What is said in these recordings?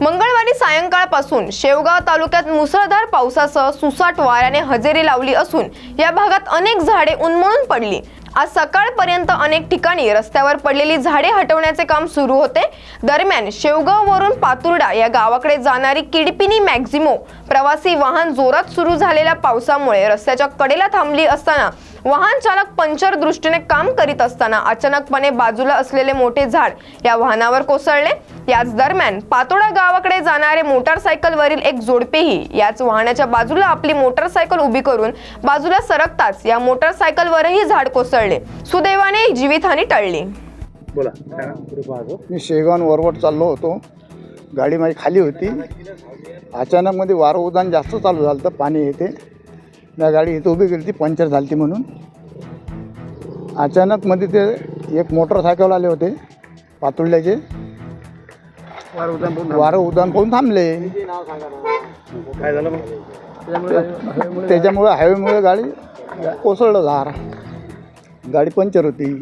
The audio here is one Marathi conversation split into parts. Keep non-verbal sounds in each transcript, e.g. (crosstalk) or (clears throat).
मंगळवारी सायंकाळपासून शेवगाव तालुक्यात मुसळधार पावसासह सुसाट वाऱ्याने हजेरी लावली असून या भागात अनेक झाडे उन्मळून पडली. आज सकाळपर्यंत अनेक ठिकाणी रस्त्यावर पडलेली झाडे हटवण्याचे काम सुरू होते. दरम्यान शेवगाववरून पातुर्डा या गावाकडे जाणारी किडपिनी मॅक्झिमो प्रवासी वाहन जोरात सुरू झालेल्या पावसामुळे रस्त्याच्या कडेला थांबली असताना वाहन चालक पंचर दृष्टीने काम करीत असताना अचानकपणे बाजूला असलेले मोठे झाड या वाहनावर कोसळले. याच दरम्यान पातोडा गावाकडे जाणारे मोटारसायकलवरील एक जोडपेही याच वाहनाच्या बाजूला आपली मोटारसायकल उभी करून बाजूला सरकताच या मोटारसायकलवरही झाड कोसळले. सुदैवाने जीवितहानी टळली. बोला. मी शेगावन वरवट चाललो होतो. गाडी माझी खाली होती. अचानक मध्ये वारं उदान जास्त चालू झालं तर पाणी येते. त्या गाडी इथं उभी केली ती पंक्चर झाली ती म्हणून. अचानक मध्ये ते एक मोटरसायकल आले होते पातुर्ल्याचे वार उदान पूर्ण वारं उदान पाहून थांबले. काय झालं मग? त्याच्यामुळे हायवेमुळे गाडी कोसळलं झार गाडी पंक्चर होती.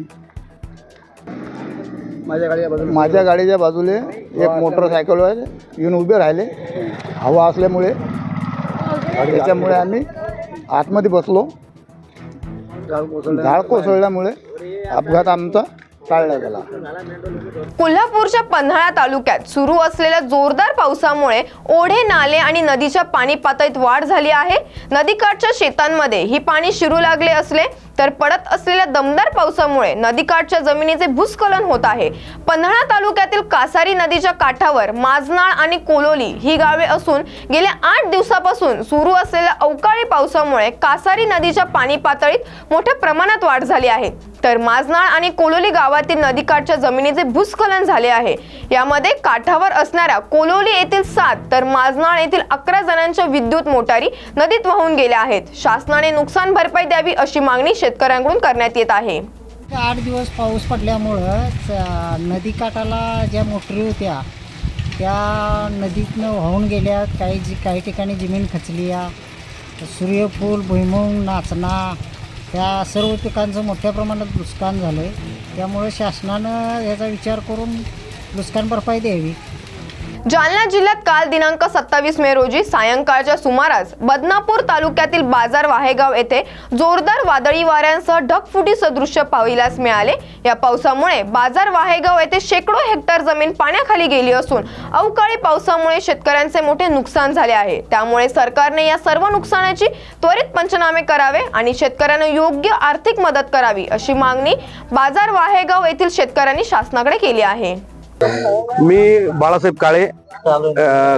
माझ्या गाडी या बाजूला माझ्या गाडीच्या बाजूले एक मोटरसायकलवर येऊन उभे राहिले. हवा असल्यामुळे. त्याच्यामुळे आम्ही आतमध्ये बसलो. झाड कोसळलं झाड कोसळल्यामुळे अपघात आमचा टाळला गेला. कोल्हापूरच्या पन्हाळा तालुक्यात सुरू असलेल्या जोरदार पावसामुळे ओढे नाले आणि नदीच्या पाणी पातळीत वाढ झाली आहे. नदीकाठच्या शेतांमध्ये ही पाणी शिरू लागले असले तर पडत असलेल्या दमदार पावसामुळे नदीकाठच्या जमिनीचे भूस्खलन होत आहे. पन्हाळा तालुक्यातील कासारी नदीच्या काठावर माजनाळ आणि कोलोली ही गावे असून गेल्या आठ दिवसापासून सुरू असलेल्या अवकाळी पावसामुळे कासारी नदीच्या पाणी पातळीत मोठ्या प्रमाणात वाढ झाली आहे. तर माजनाळ आणि कोलोली गावातील नदीकाठच्या जमिनीचे भूस्खलन झाले आहे. यामध्ये काठावर असणाऱ्या कोलोली येथील सात तर माजनाळ येथील अकरा जणांच्या विद्युत मोटारी नदीत वाहून गेल्या आहेत. शासनाने नुकसान भरपाई द्यावी अशी मागणी शेतकऱ्यांकडून करण्यात येत आहे. आठ दिवस पाऊस पडल्यामुळं नदीकाठाला ज्या मोटरी होत्या त्या नदीतनं वाहून गेल्या. काही जी काही ठिकाणी जमीन खचली या सूर्यफूल भुईमुंग नाचना त्या सर्व पिकांचं मोठ्या प्रमाणात नुकसान झालं आहे त्यामुळे शासनानं याचा विचार करून नुकसान भरपाई द्यावी. जालना जिल्ह्यात काल दिनांक सत्तावीस मे रोजी सायंकाळच्या सुमारास बदनापूर तालुक्यातील बाजार वाहेगाव येथे जोरदार वादळी वाऱ्यांसह ढगफुटी सदृश्य पाहिल्यास मिळाले. या पावसामुळे बाजार वाहेगाव येथे शेकडो हेक्टर जमीन पाण्याखाली गेली असून अवकाळी पावसामुळे शेतकऱ्यांचे मोठे नुकसान झाले आहे. त्यामुळे सरकारने या सर्व नुकसानाची त्वरित पंचनामे करावे आणि शेतकऱ्यांना योग्य आर्थिक मदत करावी अशी मागणी बाजार वाहेगाव येथील शेतकऱ्यांनी शासनाकडे केली आहे. मी बाळासाहेब काळे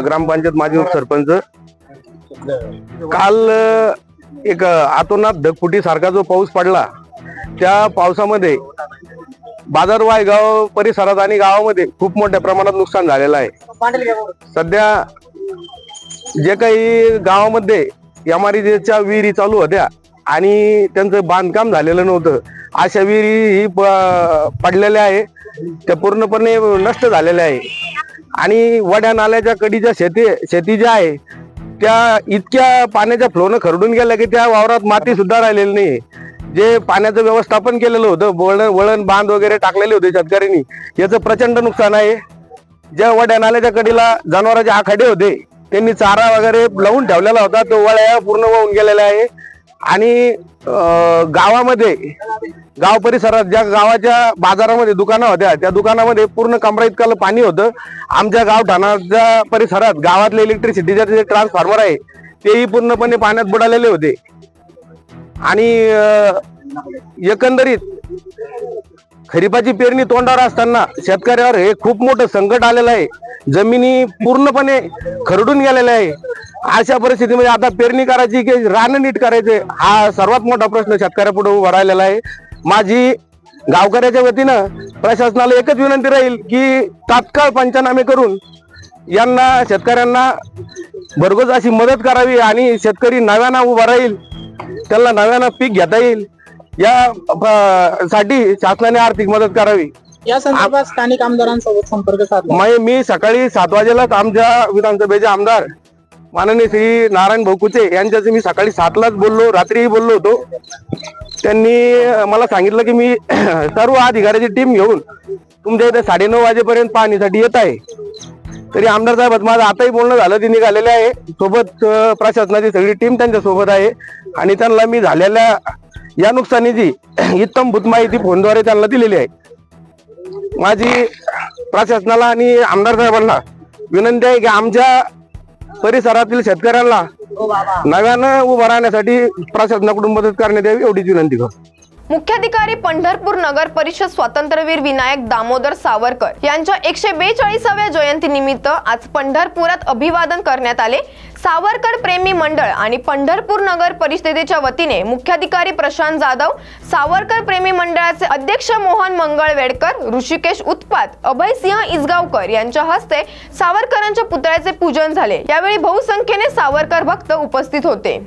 ग्रामपंचायत माजी उपसरपंच काल एक आतोनात ढगफुटी सारखा जो पाऊस पडला त्या पावसामध्ये बाजारवाय गाव परिसरात आणि गावामध्ये खूप मोठ्या प्रमाणात नुकसान झालेलं आहे. सध्या जे काही गावामध्ये एमआरईच्या विहिरी चालू होत्या आणि त्यांचं बांधकाम झालेलं नव्हतं. अशा विहिरी ही प- पडलेल्या आहे. त्या पूर्णपणे नष्ट झालेल्या आहे. आणि वड्या नाल्याच्या कडीच्या शेती शेती ज्या आहे त्या इतक्या पाण्याच्या फ्लोनं खरडून गेल्या की त्या वावरात माती सुद्धा राहिलेली नाही. जे पाण्याचं व्यवस्थापन केलेलं होतं वळण वळण बांध वगैरे टाकलेले होते शेतकऱ्यांनी याचं प्रचंड नुकसान आहे. ज्या वड्या नाल्याच्या कडीला जनावरांचे आखाडे होते त्यांनी चारा वगैरे लावून ठेवलेला होता तो वळ्या पूर्ण वाहून गेलेला आहे. आणि गावामध्ये गाव परिसरात ज्या गावाच्या बाजारामध्ये दुकानं होत्या त्या दुकानामध्ये पूर्ण कमरा इतकं पाणी होतं. आमच्या गाव ठाणाच्या परिसरात गावातले इलेक्ट्रिसिटीचे जे ट्रान्सफॉर्मर आहे तेही पूर्णपणे पाण्यात बुडालेले होते. आणि एकंदरीत खरीपाची पेरणी तोंडावर असताना शेतकऱ्यावर हे खूप मोठं संकट आलेलं आहे. जमिनी पूर्णपणे खरडून गेलेल्या आहे. अशा परिस्थितीमध्ये आता पेरणी करायची की रान नीट करायचे हा सर्वात मोठा प्रश्न शेतकऱ्यापुढे उभा राहिलेला आहे. माझी गावकऱ्याच्या वतीनं प्रशासनाला एकच विनंती राहील की तात्काळ पंचनामे करून यांना शेतकऱ्यांना भरघोस अशी मदत करावी आणि शेतकरी नव्यानं उभा राहील त्यांना नव्यानं पीक घेता येईल. या साठी शासनाने आर्थिक मदत करावी. या संदर्भात स्थानिक आमदारांसोबत संपर्क साधला. मी मी सकाळी सात वाजेलाच आमच्या विधानसभेचे आमदार माननीय श्री नारायण भाऊ कुचे यांच्याशी मी सकाळी सातलाच बोललो रात्रीही बोललो होतो. त्यांनी अं, मला सांगितलं की मी (clears throat) सर्व अधिकाऱ्याची टीम घेऊन तुमच्या इथे साडेनऊ वाजेपर्यंत पाहणीसाठी येत आहे. तरी आमदार साहेब माझं आताही बोलणं झालं ते निघालेले आहे. सोबत अं, प्रशासनाची सगळी टीम त्यांच्यासोबत आहे. आणि त्यांना मी झालेल्या या नुकसानीची (clears throat) इत्तमभूत माहिती फोनद्वारे त्यांना दिलेली आहे. माझी प्रशासनाला आणि आमदार साहेबांना विनंती आहे की आमच्या परिसरातील शेतकऱ्यांना नव्यानं उभं राहण्यासाठी प्रशासनाकडून मदत करण्यात यावी एवढीच विनंती करतो. मुख्याधिकारी पंढरपूर नगर परिषद स्वातंत्र्यवीर विनायक दामोदर सावरकर यांच्या एकशे बेचाळीसाव्या जयंती निमित्त आज पंढरपुरात अभिवादन करण्यात आले. सावरकर प्रेमी मंडळ आणि पंढरपूर नगर परिषदेच्या वतीने मुख्याधिकारी प्रशांत जाधव सावरकर प्रेमी मंडळाचे अध्यक्ष मोहन मंगळ वेडकर ऋषिकेश उत्पात अभयसिंह इसगावकर यांच्या हस्ते सावरकरांच्या पुतळ्याचे पूजन झाले. यावेळी बहुसंख्येने सावरकर भक्त उपस्थित होते.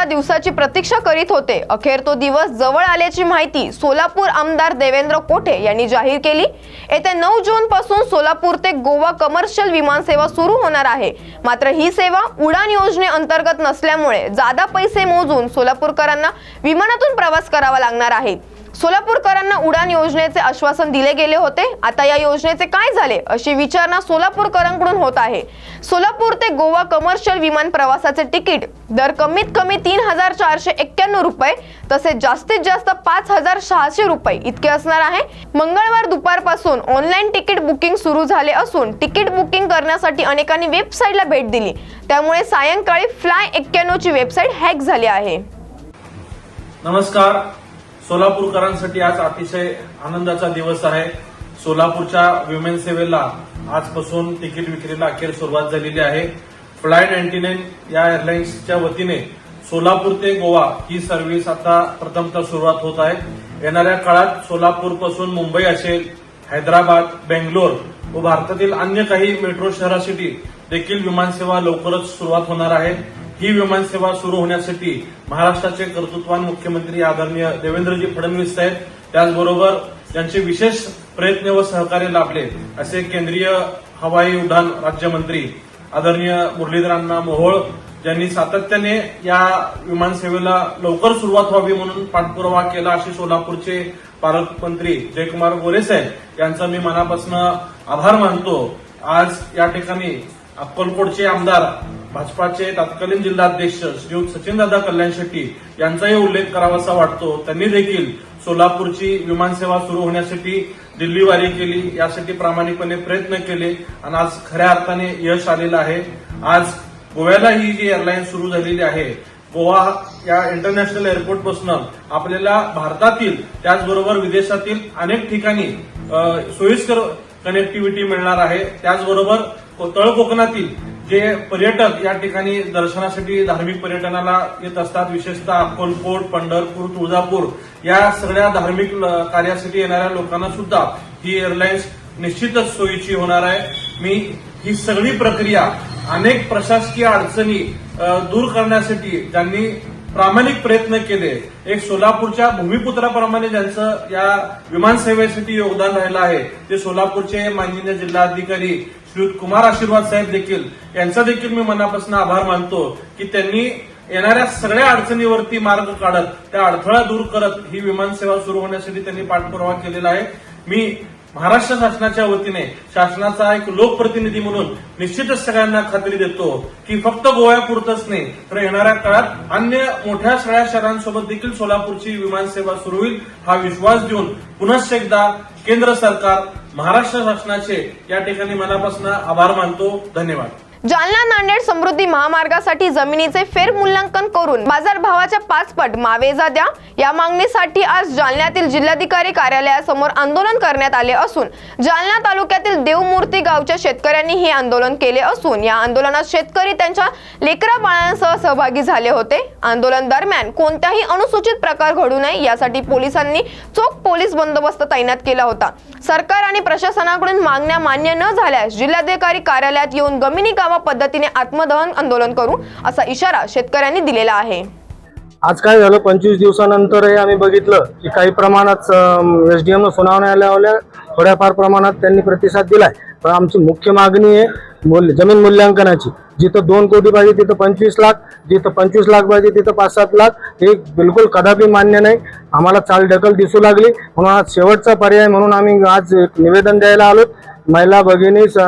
आतुरतेने दिवसाची प्रतीक्षा करीत होते. अखेर तो दिवस जवळ आल्याची माहिती सोलापूर आमदार देवेंद्र कोठे यांनी जाहीर केली. येत्या नऊ जून पासून सोलापूर ते गोवा कमर्शियल विमान सेवा सुरू होणार आहे. मात्र ही सेवा उडान योजनेअंतर्गत नसल्यामुळे जादा पैसे मोजून सोलापूरकरांना विमानातून प्रवास करावा लागणार आहे. सोलापूरकरांना उडान योजनेचे आश्वासन दिले गेले होते. आता या योजनेचे काय झाले? अशी विचारणा सोलापूरकरांकडून होत आहे. सोलापूर ते गोवा कमर्शियल विमान प्रवासाचे तिकीट दर कमीत कमी तीन हजार चारशे एक्क्याण्णव रुपये तसेच जास्तीत जास्त पाच हजार सहाशे रुपये इतके असणार आहे. मंगळवार दुपारपासून ऑनलाईन तिकीट बुकिंग सुरू झाले असून तिकीट बुकिंग करण्यासाठी अनेकांनी वेबसाईटला भेट दिली. त्यामुळे सायंकाळी फ्लाय एक्क्याण्णवची वेबसाईट हॅक झाली आहे. नमस्कार. सोलापूरकरांसाठी आज अतिशय आनंदाचा दिवस आहे. सोलापूरच्या विमेन सेवेला आजपासून तिकीट विक्रीला अखेर सुरुवात झालेली आहे. फ्लाय नाईन्टी नाईन या एअरलाइन्सच्या वतीने सोलापूर ते गोवा ही सर्व्हिस आता प्रथमतः सुरुवात होत आहे. येणाऱ्या काळात सोलापूरपासून मुंबई असेल हैदराबाद बेंगलोर व भारतातील अन्य काही मेट्रो शहरासाठी देखील विमानसेवा लवकरच सुरुवात होणार आहे. ही विमानसेवा सुरू होण्यासाठी महाराष्ट्राचे कर्तृत्वान मुख्यमंत्री आदरणीय देवेंद्रजी फडणवीस साहेब त्याचबरोबर त्यांचे विशेष प्रयत्न व सहकार्य लाभले असे केंद्रीय हवाई उड्डाण राज्यमंत्री आदरणीय मुरलीधरांना मोहोळ ज्यांनी सातत्याने या विमानसेवेला लवकर सुरुवात व्हावी म्हणून पाठपुरावा केला असे सोलापूरचे पालकमंत्री जयकुमार गोरे साहेब यांचा मी मनापासून आभार मानतो. आज या ठिकाणी अक्कलकोटचे आमदार भाजपाचे तत्कालीन जिल्हाध्यक्ष श्रीयुत सचिनदादा कल्याण शेट्टी यांचाही उल्लेख करावासा वाटतो. त्यांनी देखील सोलापूरची विमानसेवा सुरू होण्यासाठी दिल्लीवारी केली. यासाठी प्रामाणिकपणे प्रयत्न केले आणि आज खऱ्या अर्थाने यश आलेलं आहे. आज गोव्याला ही जी एअरलाईन सुरू झालेली आहे गोवा या इंटरनॅशनल एअरपोर्टपासून आपल्याला भारतातील त्याचबरोबर विदेशातील अनेक ठिकाणी सोयीस्कर कनेक्टिव्हिटी मिळणार आहे. त्याचबरोबर को- तळ कोकणातील जे पर्यटक या ठिकाणी दर्शनासाठी धार्मिक पर्यटनाला येत असतात विशेषतः अक्कलकोट पंढरपूर तुळजापूर या सगळ्या धार्मिक ल- कार्यासाठी येणाऱ्या लोकांना सुद्धा ही एअरलाईन्स निश्चितच सोयीची होणार आहे. मी ही सगळी प्रक्रिया अनेक प्रशासकीय अडचणी दूर करण्यासाठी ज्यांनी प्रामाणिक प्रयत्न केले एक सोलापूरच्या भूमिपुत्राप्रमाणे ज्यांचं या विमानसेवेसाठी योगदान राहिलं आहे ते सोलापूरचे माननीय जिल्हाधिकारी श्रीयुत कुमार आशीर्वाद साहेब देखील यांचा देखील मी मनापासून आभार मानतो की त्यांनी येणाऱ्या सगळ्या अडचणीवरती मार्ग काढत त्या अडथळा दूर करत ही विमानसेवा सुरू होण्यासाठी त्यांनी पाठपुरावा केलेला आहे. मी महाराष्ट्र शासनाच्या वतीने शासनाचा एक लोकप्रतिनिधी म्हणून निश्चितच सगळ्यांना खात्री देतो की फक्त गोव्यापुरतच नाही तर येणाऱ्या काळात अन्य मोठ्या सगळ्या शहरांसोबत देखील सोलापूरची विमानसेवा सुरू होईल हा विश्वास देऊन पुनश्च एकदा केंद्र सरकार महाराष्ट्र शासनाचे या ठिकाणी मनापासून आभार मानतो. धन्यवाद. जालना नांदेड समृद्धी महामार्गासाठी जमिनीचे फेरमूल्यांकन करून बाजारभावाच्या पाच पट मावेजा द्या. या मागणीसाठी आज जालन्यातील जिल्हाधिकारी कार्यालयासमोर आंदोलन करण्यात आले असून जालना तालुक्यातील देवमूर्ती गावच्या शेतकऱ्यांनी हे आंदोलन केले असून या आंदोलनात शेतकरी त्यांच्या लेकरा बाळांसह सहभागी झाले होते. आंदोलन दरम्यान कोणत्याही अनुसूचित प्रकार घडू नये यासाठी पोलिसांनी चोख पोलीस बंदोबस्त तैनात केला होता. सरकार आणि प्रशासनाकडून मागण्या मान्य न झाल्यास जिल्हाधिकारी कार्यालयात येऊन गमिनी कामा पद्धतीने आत्मदहन आंदोलन करू असा इशारा शेतकऱ्यांनी दिलेला आहे. आज काय झालं? पंचवीस दिवसानंतरही आम्ही बघितलं की काही प्रमाणात एस डी एमनं सुनावण्याला थोड्याफार प्रमाणात त्यांनी प्रतिसाद दिलाय. पण आमची मुख्य मागणी आहे मूल्य जमीन मूल्यांकनाची. जिथं दोन कोटी पाहिजे तिथं पंचवीस लाख. जिथं पंचवीस लाख पाहिजे तिथं पाच सात लाख. हे बिलकुल कदापि मान्य नाही. आम्हाला चाल ढकल दिसू लागली. म्हणून आज शेवटचा पर्याय म्हणून आम्ही आज एक निवेदन द्यायला आलो महिला भगिनी स-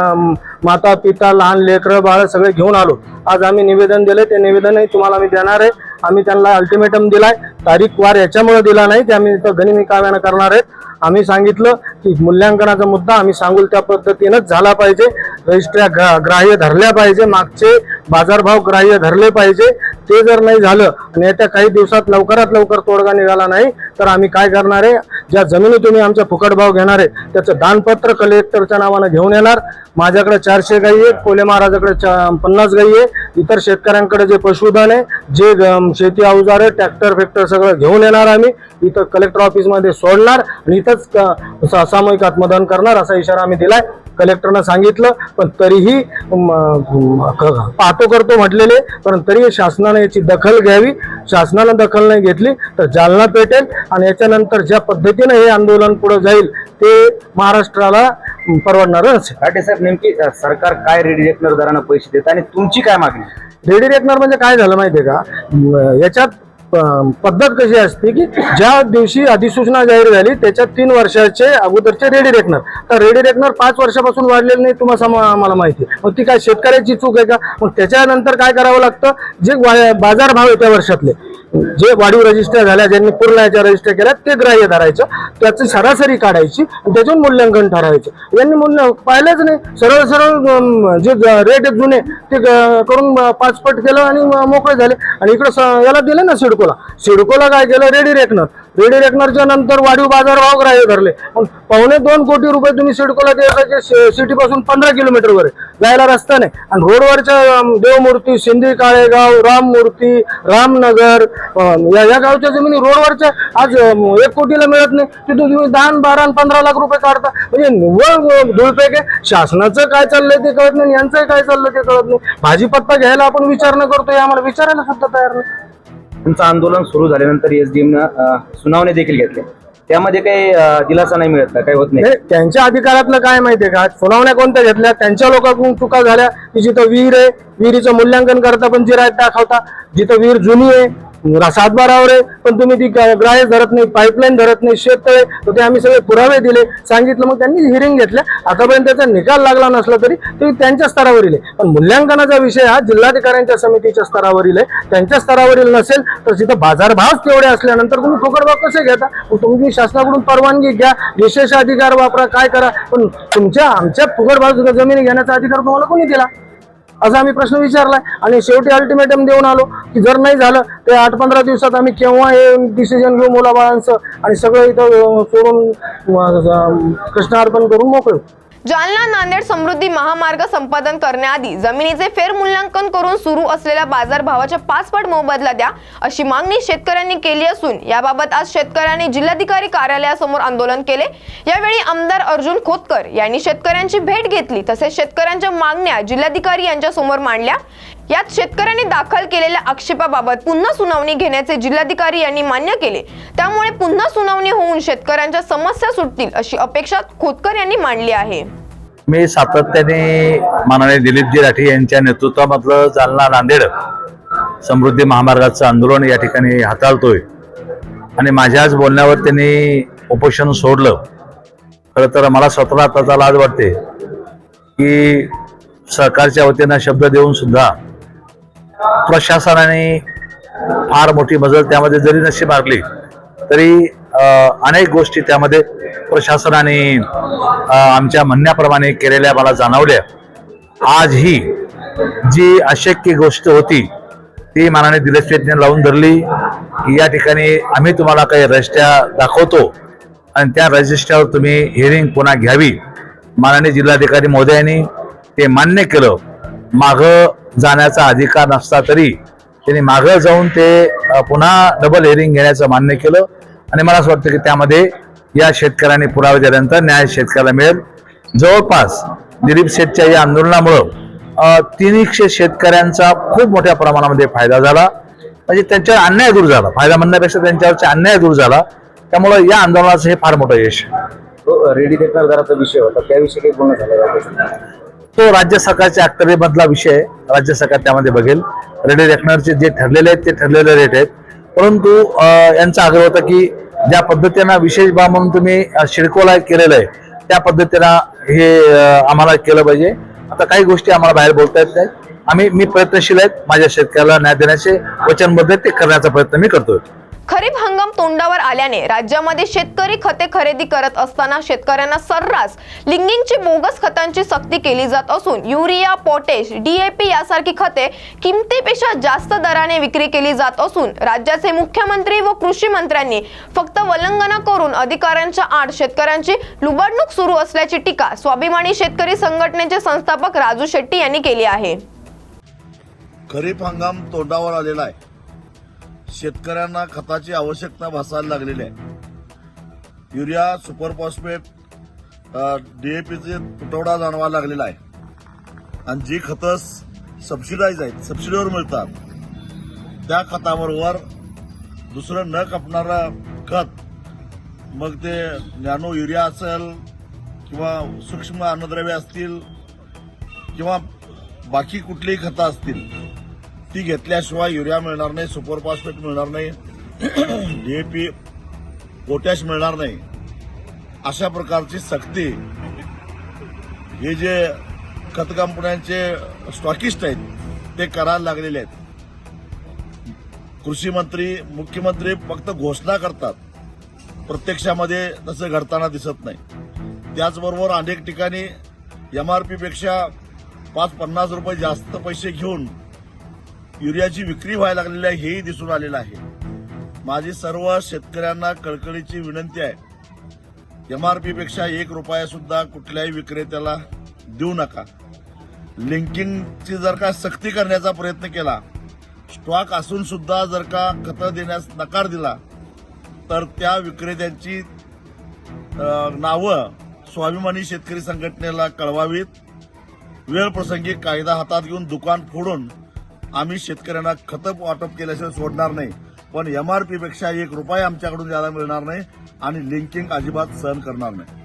माता पिता लहान लेकरं बाळ सगळे घेऊन आलो. आज आम्ही निवेदन दिले ते निवेदनही तुम्हाला आम्ही देणार आहे. आम्ही त्यांना अल्टिमेटम दिलाय. तारीख वार याच्यामुळे दिला नाही ते आम्ही इथं गनिमी काव्यानं करणार आहेत. आम्ही सांगितलं की मूल्यांकनाचा मुद्दा आम्ही सांगू त्या पद्धतीनंच झाला पाहिजे. रजिस्ट्र्या ग्रा- ग्राह्य धरल्या पाहिजे. मागचे बाजारभाव ग्राह्य धरले पाहिजे. ते जर नाही झालं आणि येत्या काही दिवसात लवकरात लवकर तोडगा निघाला नाही तर आम्ही काय करणार आहे? ज्या जमिनी तुम्ही आमच्या फुकट भाव घेणार आहे त्याचं दानपत्र कलेक्टरच्या नावानं घेऊन येणार. माझ्याकडे चारशे गाई आहे कोले महाराजाकडे पन्नास गाई आहे इतर शेतकऱ्यांकडे जे पशुधन आहे जे ग- शेती अवजार आहे ट्रॅक्टर फॅक्टर सगळं घेऊन येणार आम्ही. इथं कलेक्टर ऑफिसमध्ये सोडणार आणि इथंच सामूहिक आत्मदान करणार असा इशारा आम्ही दिलाय. कलेक्टरनं सांगितलं पण तरीही पाहतो करतो म्हटलेले पण तरी शासनाने याची दखल घ्यावी. शासनानं दखल नाही घेतली तर जालना पेटेल आणि याच्यानंतर ज्या पद्धतीनं हे आंदोलन पुढे जाईल ते महाराष्ट्राला परवडणार साहेब नेमकी सरकार काय रेडी रेकनर दरानं पैसे देत आणि तुमची काय मागणी? रेडी रेकनर म्हणजे काय झालं माहितीये का? याच्यात पद्धत कशी असते की ज्या दिवशी अधिसूचना जाहीर झाली त्याच्या तीन वर्षाचे अगोदरचे रेडी रेकनर तर रेडी रेकनर पाच वर्षापासून वाढलेले नाही तुम्हाला मला माहिती आहे. मग ती काय शेतकऱ्याची चूक आहे का? मग त्याच्यानंतर काय करावं लागतं? जे बाजार भाव आहे त्या वर्षातले जे वाढीव रजिस्टर झाल्या ज्यांनी पूर्ण याच्या रजिस्टर केल्या ते ग्राह्य धरायचं. त्याची सरासरी काढायची आणि त्याच्यावर मूल्यांकन ठरायचं यांनी मूल्य पाहिलंच नाही. सरळ सरळ जे रेट जुने ते करून पाचपट केलं आणि मोकळे झाले. आणि इकडं स- याला दिलं ना सिडकोला. सिडकोला काय केलं? रेडी रेकनर रेडी रेकनरच्या नंतर वाढीव बाजारभाव ग्राह्य धरले. पावणे दोन कोटी रुपये तुम्ही सिडकोला द्यायला सिटीपासून पंधरा किलोमीटरवर जायला रस्ता नाही. आणि रोडवरच्या देवमूर्ती सिंधी काळेगाव राममूर्ती रामनगर या या गावच्या जमिनी रोडवरच्या आज एक कोटीला मिळत नाही. तिथून तुम्ही दहा बारा पंधरा लाख रुपये काढता. म्हणजे निव्वळ धुळपेक आहे शासनाचं काय चाललंय ते कळत नाही यांचं काय चाललंय ते कळत नाही. भाजीपत्ता घ्यायला आपण विचारणं करतोय आम्हाला विचारायला सुद्धा तयार नाही. तुमचं आंदोलन सुरू झाल्यानंतर एसडीएमनं सुनावणी देखील घेतल्या त्यामध्ये काही दिलासा नाही मिळत का? काही होत नाही. त्यांच्या अधिकारातलं काय माहितीये का? सुनावण्या कोणत्या घेतल्या? त्यांच्या लोकांकडून चुका झाल्या. की जिथं विहीर आहे विहिरीचं मूल्यांकन करता पण जिरायत दाखवता. जिथं विहीर जुनी आहे सातबारावर हो आहे पण तुम्ही ती ग्राह्य धरत नाही पाईपलाईन धरत नाही शेततळे तर ते आम्ही सगळे पुरावे दिले सांगितलं मग त्यांनी हिअरिंग घेतल्या आतापर्यंत त्याचा निकाल लागला नसला तरी तुम्ही त्यांच्या स्तरावरील आहे. पण मूल्यांकनाचा विषय हा जिल्हाधिकाऱ्यांच्या समितीच्या स्तरावरील आहे. त्यांच्या स्तरावरील नसेल तर तिथं बाजारभाव तेवढे असल्यानंतर तुम्ही फुकटभाव कसे घेता? तुम्ही शासनाकडून परवानगी घ्या विशेष अधिकार वापरा काय करा? पण तुमच्या आमच्या फुकटभाव जमिनी घेण्याचा अधिकार तुम्हाला कोणी दिला? असा आम्ही प्रश्न विचारलाय. आणि शेवटी अल्टिमेटम देऊन आलो की जर नाही झालं ते आठ पंधरा दिवसात आम्ही केव्हा हे डिसिजन घेऊ मुलाबाळांचं? आणि सगळं इथं सोडून कृष्ण कृष्णार्पण करून मोकळू. जालना नांदेड समृद्धी महामार्ग संपादन करण्याआधी जमिनीचे फेरमूल्यांकन करून सुरू असलेल्या बाजारभावाच्या पाचपट मोबदला द्या अशी मागणी शेतकऱ्यांनी केली असून याबाबत आज शेतकऱ्यांनी जिल्हाधिकारी कार्यालयासमोर आंदोलन केले. यावेळी आमदार अर्जुन खोतकर यांनी शेतकऱ्यांची भेट घेतली तसेच शेतकऱ्यांच्या मागण्या जिल्हाधिकारी यांच्यासमोर मांडल्या. यात शेतकऱ्यांनी दाखल केलेल्या आक्षेपाबाबत पुन्हा सुनावणी घेण्याचे जिल्हाधिकारी यांनी मान्य केले. त्यामुळे पुन्हा सुनावणी होऊन शेतकऱ्यांच्या समस्या सुटतील अशी अपेक्षा खोतकर यांनी मांडली आहे. मी सातत्याने माननीय दिलीपजी राठी यांच्या नेतृत्वामधलं जालना नांदेड समृद्धी महामार्गाचं आंदोलन या ठिकाणी हाताळतोय. आणि माझ्याच बोलण्यावर त्यांनी उपोषण सोडलं. खरं तर मला स्वतःला त्याचा लाज वाटते की सरकारच्या वतीनं शब्द देऊन सुद्धा प्रशासनाने फार मोठी मजल त्यामध्ये जरी नशी मारली तरी अनेक गोष्टी त्यामध्ये प्रशासनाने आमच्या म्हणण्याप्रमाणे केलेल्या मला जाणवल्या. आजही जी अशक्य गोष्ट होती ती मानाने दिलीप लावून धरली. की या ठिकाणी आम्ही तुम्हाला काही रजिस्ट्या दाखवतो आणि त्या रजिस्ट्रावर तुम्ही हिअरिंग पुन्हा घ्यावी. माननीय जिल्हाधिकारी महोदयांनी ते मान्य केलं. मागं जाण्याचा अधिकार नसता तरी त्यांनी मागं जाऊन ते पुन्हा डबल हिअरिंग घेण्याचं मान्य केलं. आणि मला असं वाटतं की त्यामध्ये या शेतकऱ्यांनी पुरावे दिल्यानंतर न्याय शेतकऱ्याला मिळेल. जवळपास दिलीप शेठच्या या आंदोलनामुळं तीनशे शेतकऱ्यांचा खूप मोठ्या प्रमाणामध्ये फायदा झाला. म्हणजे त्यांच्यावर अन्याय दूर झाला. फायदा म्हणण्यापेक्षा त्यांच्यावरचा अन्याय दूर झाला. त्यामुळं या आंदोलनाचं हे फार मोठं यश रेडी रेकनर दराचा विषय होता. त्याविषयी काही बोलणं झालं तो राज्य सरकारच्या अखत्यारीमधला विषय राज्य सरकार त्यामध्ये बघेल. रेडी रेकनरचे जे ठरलेले आहेत ते ठरलेले रेट आहेत. परंतु यांचा आग्रह होता की ज्या पद्धतीनं विशेष बाब म्हणून तुम्ही शिडकोला केलेलं आहे त्या पद्धतीनं हे आम्हाला केलं पाहिजे. आता काही गोष्टी आम्हाला बाहेर बोलता येत नाही आम्ही मी प्रयत्नशील आहेत. माझ्या शेतकऱ्याला न्याय देण्याचे वचनबद्ध ते करण्याचा प्रयत्न मी करतोय. खरीप हंगाम तोंडावर आल्याने राज्यामध्ये शेतकरी खते खरेदी करत असताना शेतकऱ्यांना सर्रास लिंगिंगची बोगस खतांची सक्ती केली जात असून युरिया पोटॅश डीएपी यासारखी खते किमतीपेक्षा जास्त दराने विक्री केली जात असून राज्याचे मुख्यमंत्री व कृषी मंत्र्यांनी फक्त वलंगना करून अधिकाऱ्यांच्या आड शेतकऱ्यांची लुबाडणूक सुरू असल्याची टीका स्वाभिमानी शेतकरी संघटनेचे संस्थापक राजू शेट्टी यांनी केली आहे. खरीप हंगाम तोंडावर आलेला आहे. शेतकऱ्यांना खताची आवश्यकता भासायला लागलेली आहे. युरिया सुपर फॉस्फेट डीएपीचे तुटवडा जाणवायला लागलेला आहे. आणि जी खतं सबसिडाईज आहेत सबसिडीवर मिळतात त्या खताबरोबर दुसरं न कापणारं खत मग ते नॅनो युरिया असेल किंवा सूक्ष्म अन्नद्रव्य असतील किंवा बाकी कुठलीही खतं असतील ती घेतल्याशिवाय युरिया मिळणार नाही सुपर फॉस्फेट मिळणार नाही (clears throat) डीएपी पोटॅश मिळणार नाही. अशा प्रकारची सक्ती हे जे खत कंपन्यांचे स्टॉकिस्ट आहेत ते करायला लागलेले आहेत. कृषी मंत्री मुख्यमंत्री फक्त घोषणा करतात. प्रत्यक्षामध्ये तसं घडताना दिसत नाही. त्याचबरोबर अनेक ठिकाणी यम आर पीपेक्षा पाच पन्नास रुपये जास्त पैसे घेऊन युरियाची विक्री व्हायला लागलेली आहे हेही दिसून आलेलं आहे. माझी सर्व शेतकऱ्यांना कळकळीची विनंती आहे. एमआरपी पेक्षा एक रुपया सुद्धा कुठल्याही विक्रेत्याला देऊ नका. लिंकिंगची जर का सक्ती करण्याचा प्रयत्न केला स्टॉक असून सुद्धा जर का खतं देण्यास नकार दिला तर त्या विक्रेत्यांची नावं स्वाभिमानी शेतकरी संघटनेला कळवावीत. वेळ प्रसंगी कायदा हातात घेऊन दुकान फोडून आम्ही शेतकऱ्यांना खतं वाटप केल्याशिवाय सोडणार नाही. पण एमआरपी पेक्षा एक रुपया आमच्याकडून ज्यादा मिळणार नाही आणि लिंकिंग अजिबात सहन करणार नाही.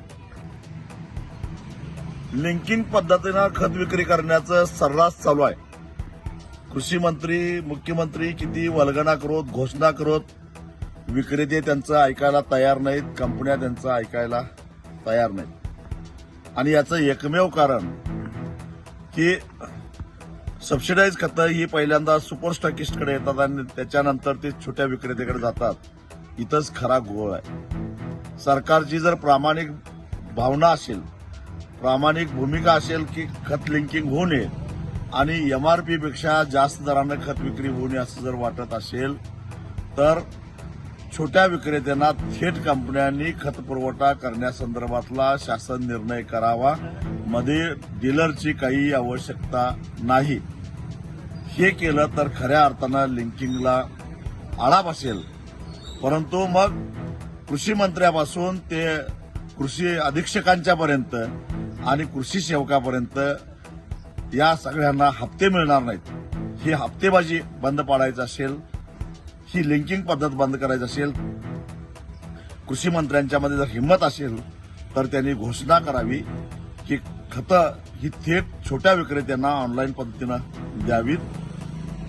लिंकिंग पद्धतीनं खत विक्री करण्याचं सर्रास चालू आहे. कृषी मंत्री मुख्यमंत्री किती वल्गना करत घोषणा करत विक्रेते त्यांचं ऐकायला तयार नाहीत कंपन्या त्यांचं ऐकायला तयार नाहीत. आणि याचं एकमेव कारण की सबसिडाईज खतं ही पहिल्यांदा सुपर स्टॉकिस्टकडे येतात आणि त्याच्यानंतर ते छोट्या विक्रेत्याकडे जातात. इथंच खरा घोळ आहे. सरकारची जर प्रामाणिक भावना असेल प्रामाणिक भूमिका असेल की खत लिंकिंग होऊ नये आणि यम आर पीपेक्षा जास्त दरानं खत विक्री होऊ नये असं जर वाटत असेल तर छोट्या विक्रेत्यांना थेट कंपन्यांनी खत पुरवठा करण्यासंदर्भातला शासन निर्णय करावा. मध्ये डीलरची काही आवश्यकता नाही. हे केलं तर खऱ्या अर्थानं लिंकिंगला आळा बसेल. परंतु मग कृषी मंत्र्यापासून ते कृषी अधीक्षकांच्या पर्यंत आणि कृषी सेवकापर्यंत या सगळ्यांना हप्ते मिळणार नाहीत. ही हप्तेबाजी बंद पाडायचं असेल ही लिंकिंग पद्धत बंद करायची असेल कृषी मंत्र्यांच्या मध्ये जर हिंमत असेल तर त्यांनी घोषणा करावी की खतं ही थेट छोट्या विक्रेत्यांना ऑनलाईन पद्धतीनं द्यावीत.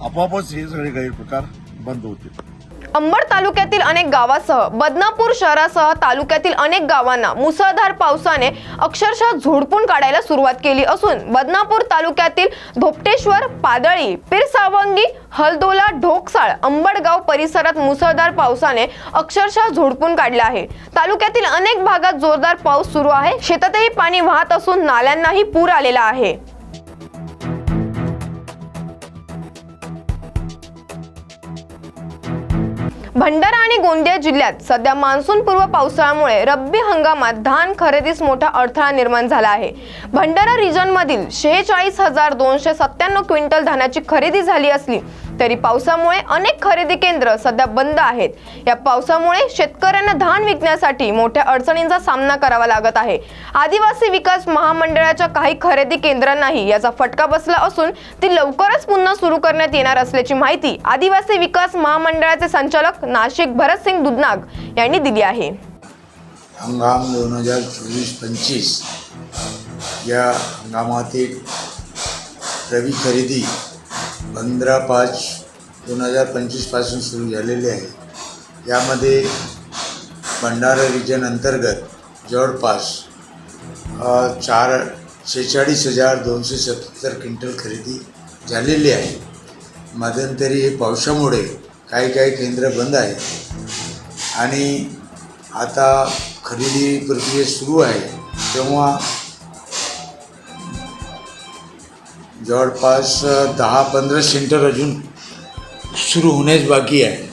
आपोआपच हे सगळे गैरप्रकार बंद होतील. अंबड तालुक्यातील अनेक गावासह बदनापूर शहरासह तालुक्यातील अनेक गावांना मुसळधार पावसाने अक्षरशः झोडपून काढायला सुरुवात केली असून बदनापूर तालुक्यातील धोपटेश्वर पादळी पिरसावंगी हलदोला ढोकसाळ अंबडगाव परिसरात मुसळधार पावसाने अक्षरशः झोडपून काढले आहे. तालुक्यातील अनेक भागात जोरदार पाऊस सुरू आहे. शेतातही पाणी वाहत असून नाल्यांनाही पूर आलेला आहे. भंडारा आणि गोंदिया जिल्ह्यात सध्या मान्सून पूर्व पावसाळ्यामुळे रब्बी हंगामात धान खरेदीस मोठा अडथळा निर्माण झाला आहे. भंडारा रिजनमधील शेहेचाळीस हजार दोनशे सत्त्याण्णव क्विंटल धानाची खरेदी झाली असली तरी पावसामुळे अनेक खरेदी केंद्र सध्या बंद आहेत. या पावसामुळे शेतकऱ्यांना धान विकण्यासाठी मोठ्या अडचणींचा सामना करावा लागत आहे. आदिवासी विकास महामंडळाच्या काही खरेदी केंद्रांनाही याचा फटका बसला असून ती लवकरच पुन्हा सुरू करण्यात येणार असल्याची माहिती आदिवासी विकास महामंडळाचे संचालक नाशिक भरतसिंग दुधनाग यांनी दिली आहे. हंगाम दोन हजार चोवीस पंचवीस या हंगामातील रवी खरेदी पंधरा पाच दोन हजार पंचवीसपासून सुरू झालेली आहे. यामध्ये भंडारा रिजन अंतर्गत जवळपास चार शेहेचाळीस हजार दोनशे सत्तर क्विंटल खरेदी झालेली आहे. मध्यंतरी हे पावसामुळे काही काही केंद्र बंद आहे आणि आता खरेदी प्रक्रिया सुरू आहे. तेव्हा जवळपास दहा पंधरा सेंटर अजून सुरू होण्यास बाकी आहे.